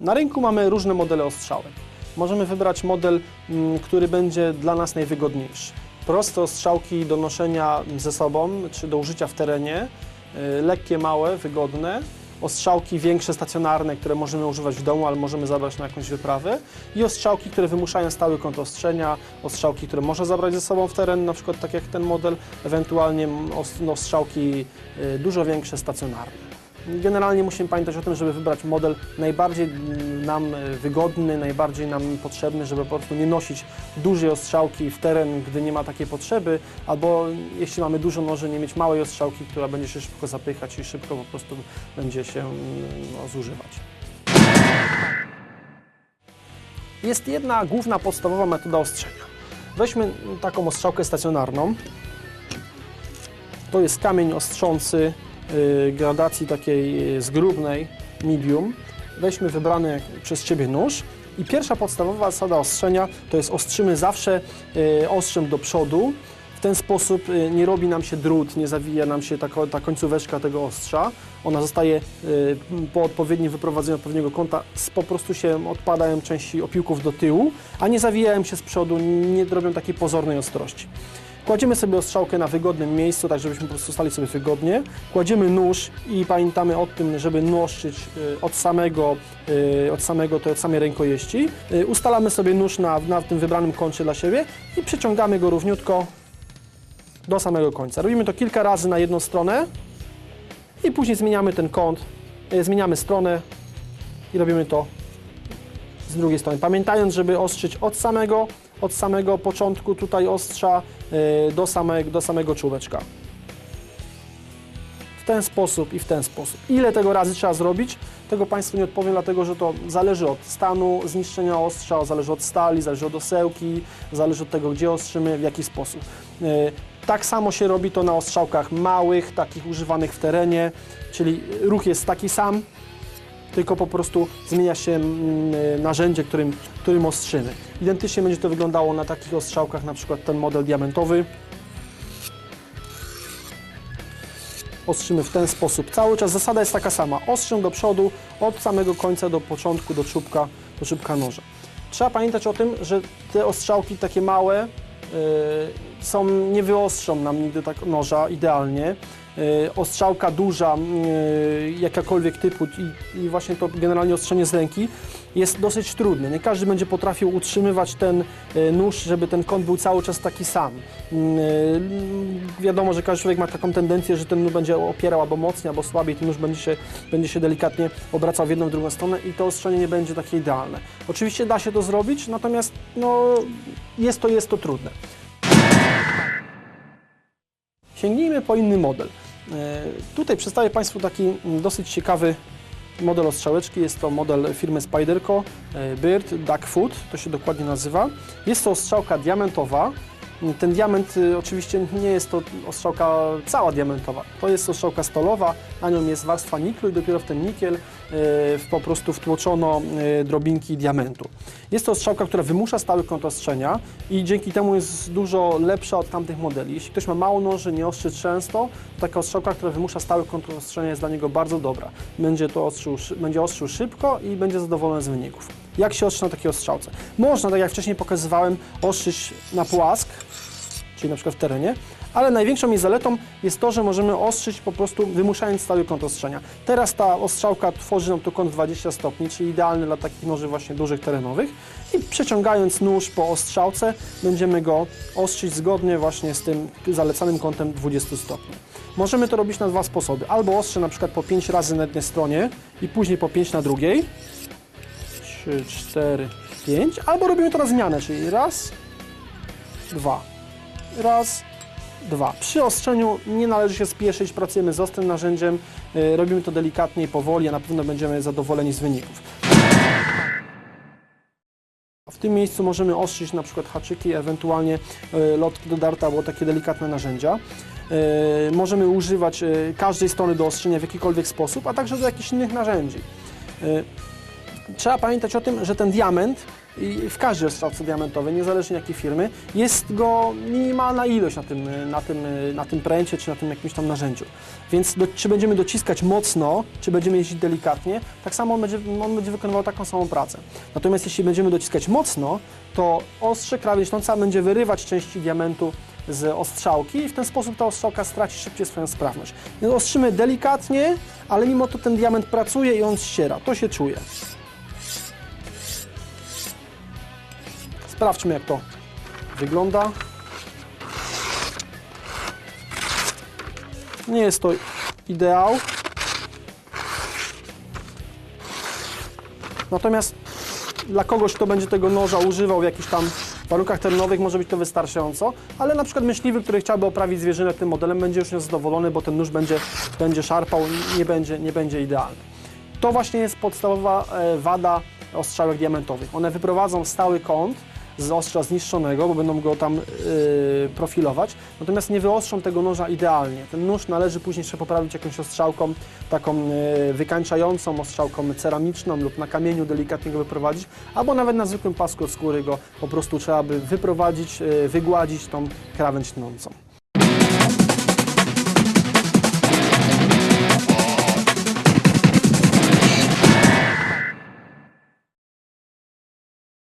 Na rynku mamy różne modele ostrzałek. Możemy wybrać model, mm, który będzie dla nas najwygodniejszy. Proste ostrzałki do noszenia ze sobą czy do użycia w terenie, y, lekkie, małe, wygodne. Ostrzałki większe, stacjonarne, które możemy używać w domu, ale możemy zabrać na jakąś wyprawę. I ostrzałki, które wymuszają stały kąt ostrzenia, ostrzałki, które można zabrać ze sobą w teren, na przykład tak jak ten model, ewentualnie os- no, ostrzałki y, dużo większe, stacjonarne. Generalnie musimy pamiętać o tym, żeby wybrać model najbardziej nam wygodny, najbardziej nam potrzebny, żeby po prostu nie nosić dużej ostrzałki w teren, gdy nie ma takiej potrzeby, albo jeśli mamy dużo noży, nie mieć małej ostrzałki, która będzie się szybko zapychać i szybko po prostu będzie się no, zużywać. Jest jedna główna, podstawowa metoda ostrzenia. Weźmy taką ostrzałkę stacjonarną. To jest kamień ostrzący gradacji takiej y, zgrubnej, medium. Weźmy wybrany przez Ciebie nóż i pierwsza podstawowa zasada ostrzenia to jest ostrzymy zawsze y, ostrzem do przodu. W ten sposób y, nie robi nam się drut, nie zawija nam się ta, ta końcóweczka tego ostrza. Ona zostaje y, po odpowiednim wyprowadzeniu odpowiedniego kąta, s- po prostu się odpadają części opiłków do tyłu, a nie zawijają się z przodu, nie robią takiej pozornej ostrości. Kładziemy sobie ostrzałkę na wygodnym miejscu, tak żebyśmy po prostu stali sobie wygodnie. Kładziemy nóż i pamiętamy o tym, żeby noszczyć y, od samego, y, od samego tej od samej rękojeści. Y, Ustalamy sobie nóż na, na tym wybranym kącie dla siebie i przyciągamy go równiutko do samego końca. Robimy to kilka razy na jedną stronę i później zmieniamy ten kąt, zmieniamy stronę i robimy to z drugiej strony. Pamiętając, żeby ostrzyć od samego, od samego początku tutaj ostrza y, do, samego, do samego czubeczka. W ten sposób i w ten sposób. Ile tego razy trzeba zrobić? Tego Państwu nie odpowiem, dlatego że to zależy od stanu zniszczenia ostrza, zależy od stali, zależy od osełki, zależy od tego, gdzie ostrzymy, w jaki sposób. Y, Tak samo się robi to na ostrzałkach małych, takich używanych w terenie, czyli ruch jest taki sam, tylko po prostu zmienia się mm, narzędzie, którym, którym ostrzymy. Identycznie będzie to wyglądało na takich ostrzałkach, na przykład ten model diamentowy. Ostrzymy w ten sposób. Cały czas zasada jest taka sama. Ostrzym do przodu, od samego końca do początku, do czubka, do czubka noża. Trzeba pamiętać o tym, że te ostrzałki takie małe y, są, nie wyostrzą nam nigdy tak noża idealnie. Y, ostrzałka duża, y, jakakolwiek typu i, właśnie to generalnie ostrzenie z ręki jest dosyć trudne. Nie każdy będzie potrafił utrzymywać ten y, nóż, żeby ten kąt był cały czas taki sam. Wiadomo, że każdy człowiek ma taką tendencję, że ten nóż będzie opierał albo mocniej, albo słabiej, ten nóż będzie się, będzie się delikatnie obracał w jedną, w drugą stronę i to ostrzenie nie będzie takie idealne. Oczywiście da się to zrobić, natomiast no, jest to, jest to trudne. Sięgnijmy po inny model. E, Tutaj przedstawię Państwu taki dosyć ciekawy model ostrzałeczki. Jest to model firmy Spyderco e, Bird Duck Foot, to się dokładnie nazywa. Jest to ostrzałka diamentowa. Ten diament y, oczywiście nie jest to ostrzałka cała diamentowa. To jest ostrzałka stalowa, na nią jest warstwa niklu i dopiero w ten nikiel y, po prostu wtłoczono y, drobinki diamentu. Jest to ostrzałka, która wymusza stały kąt ostrzenia i dzięki temu jest dużo lepsza od tamtych modeli. Jeśli ktoś ma mało noży, nie ostrzy często, to taka ostrzałka, która wymusza stały kąt ostrzenia jest dla niego bardzo dobra. Będzie to ostrzył, będzie ostrzył szybko i będzie zadowolony z wyników. Jak się ostrzy na takiej ostrzałce? Można, tak jak wcześniej pokazywałem, ostrzyć na płask, czyli na przykład w terenie, ale największą jej zaletą jest to, że możemy ostrzyć po prostu wymuszając stały kąt ostrzenia. Teraz ta ostrzałka tworzy nam tu kąt 20 stopni, czyli idealny dla takich noży właśnie dużych terenowych i przeciągając nóż po ostrzałce będziemy go ostrzyć zgodnie właśnie z tym zalecanym kątem 20 stopni. Możemy to robić na dwa sposoby. Albo ostrzę na przykład po 5 razy na jednej stronie i później po 5 na drugiej. 3, 4, 5. Albo robimy na zmianę, czyli raz, dwa. Raz, dwa. Przy ostrzeniu nie należy się spieszyć, pracujemy z ostrym narzędziem, y, robimy to delikatnie i powoli, a na pewno będziemy zadowoleni z wyników. W tym miejscu możemy ostrzyć na przykład haczyki, ewentualnie y, lotki do darta albo takie delikatne narzędzia. Y, Możemy używać każdej strony do ostrzenia w jakikolwiek sposób, a także do jakichś innych narzędzi. Trzeba pamiętać o tym, że ten diament i w każdej rozstrzałce diamentowej, niezależnie jakiej firmy, jest go minimalna ilość na tym, na tym, na tym pręcie czy na tym jakimś tam narzędziu. Więc do, czy będziemy dociskać mocno, czy będziemy jeździć delikatnie, tak samo on będzie, on będzie wykonywał taką samą pracę. Natomiast jeśli będziemy dociskać mocno, to ostrze krawędź nąca będzie wyrywać części diamentu z ostrzałki i w ten sposób ta ostrzałka straci szybciej swoją sprawność. Ostrzymy delikatnie, ale mimo to ten diament pracuje i on ściera. To się czuje. Sprawdźmy jak to wygląda. Nie jest to ideał. Natomiast dla kogoś, kto będzie tego noża używał w jakichś tam warunkach terenowych, może być to wystarczająco, ale na przykład myśliwy, który chciałby oprawić zwierzynę tym modelem, będzie już niezadowolony, bo ten nóż będzie, będzie szarpał nie będzie, nie będzie idealny. To właśnie jest podstawowa e, wada ostrzałek diamentowych. One wyprowadzą stały kąt z ostrza zniszczonego, bo będą go tam yy, profilować, natomiast nie wyostrzą tego noża idealnie. Ten nóż należy później jeszcze poprawić jakąś ostrzałką taką yy, wykańczającą, ostrzałką ceramiczną lub na kamieniu delikatnie go wyprowadzić, albo nawet na zwykłym pasku od skóry go po prostu trzeba by wyprowadzić, yy, wygładzić tą krawędź tnącą.